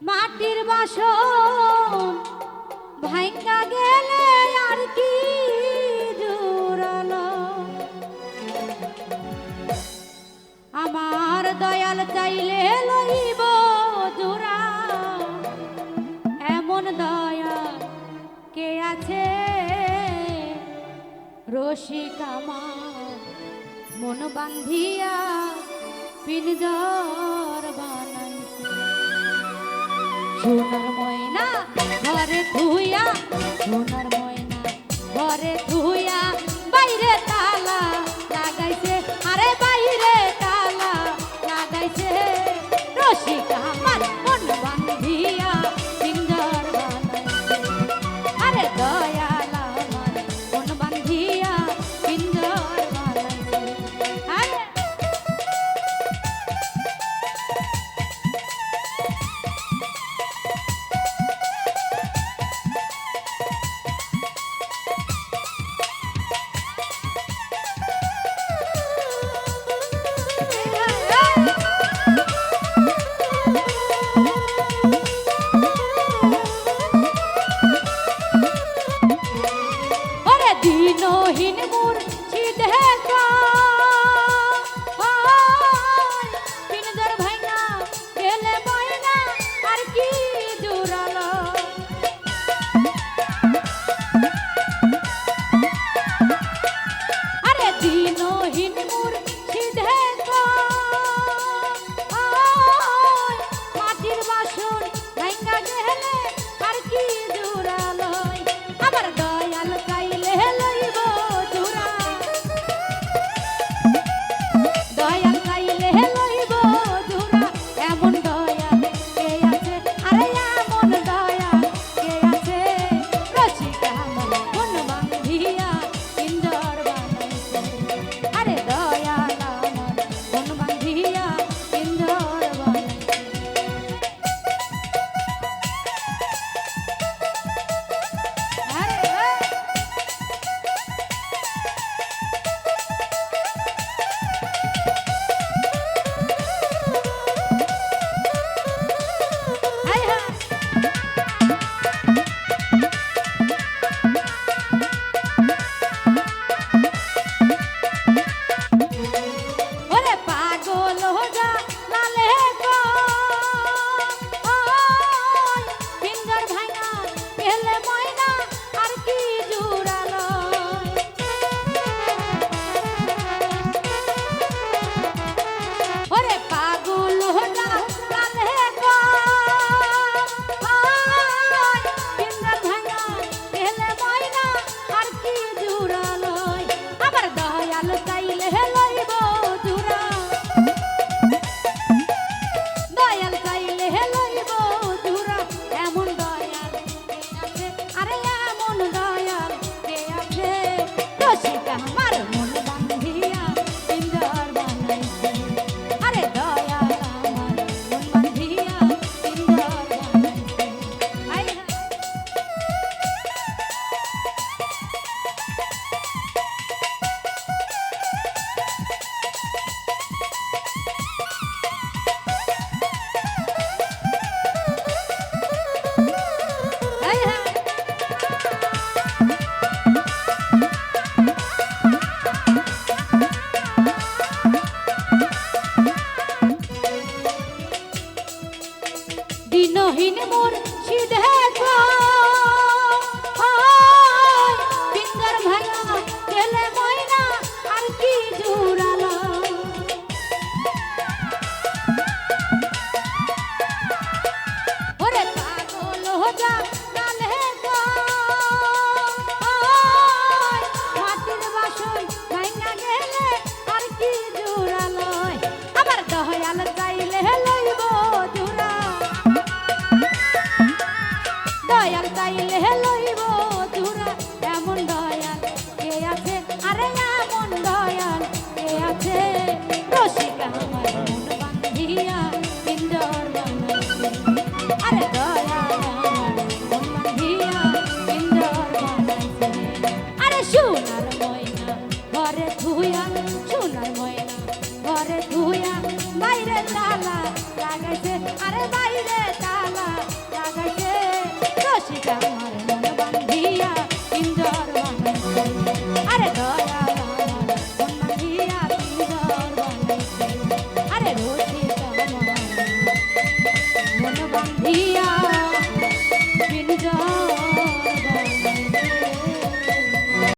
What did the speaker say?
মাটির বাসন ভাইকা গেলে আর কি জোরালো। আমার দয়াল চাইলে লইব জোরা এমন দয়া কে আছে? রসিক আমার মন বান্ধিয়া পিনজর বান সোনার ময়না ঘরে ধুইয়া সোনার ময়না ঘরে ধুইয়া রহিন মোর সিধে দয়াল তাইলে হেল লাগাইছে